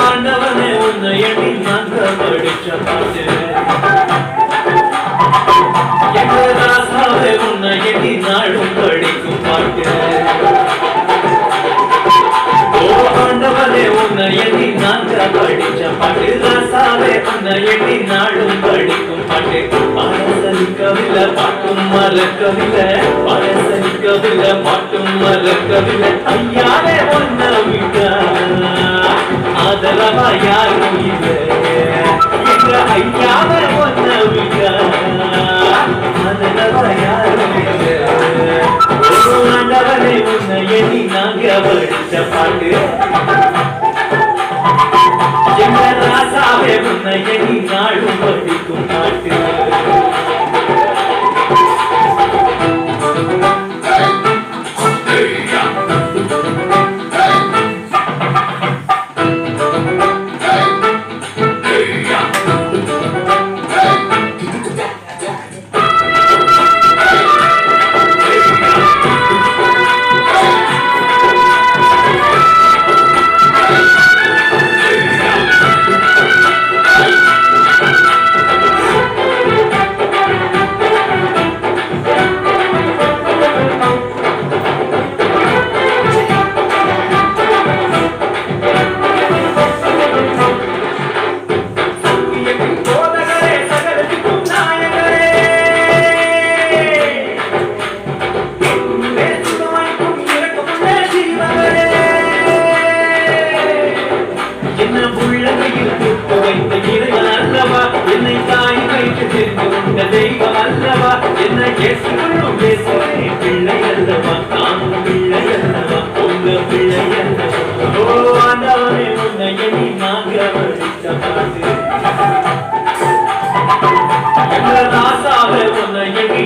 ஆண்டவனே உன்னை எண்ணி மந்திரம் படிச்ச பாட்டு. பாடும் படிக்கும் பாட்டே. பழசலிக்கவில்ல பாட்டும் மறக்கவில்லை. பழசலிக்கவில்ல பாட்டும் மறக்கவில்லை. ஐயா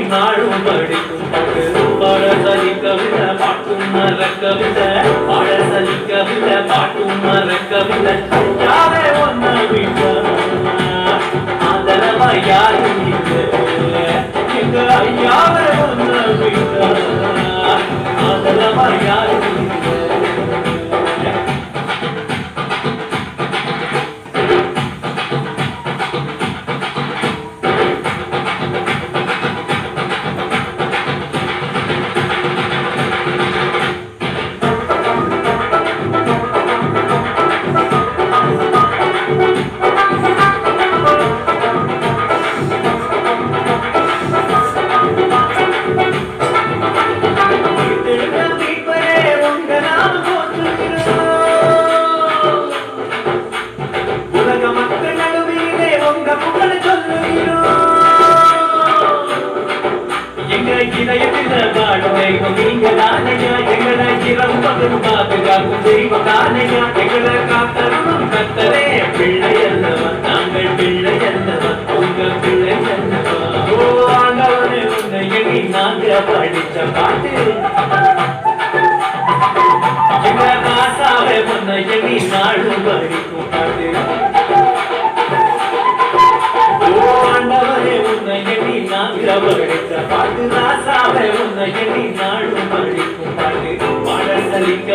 நாளும் படிக்கும் பாட. சலி கவிதை பாட்டும் மர கவிதை பாட சலி கவிதை பாட்டும் மர கவிதை Oh my God. படிச்ச பாட்டு எங்க காசாவே முன்ன எண்ணி நாளும் படிக்கும்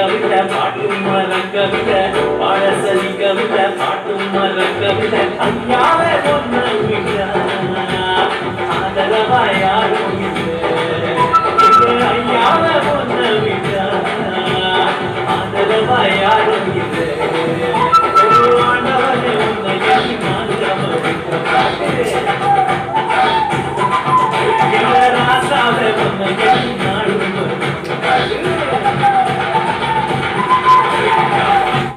கவித பாட்டும் மரம் கவித பாட சரி கவித பாட்டும் மரம் கவித ஐயாவே பொண்ணு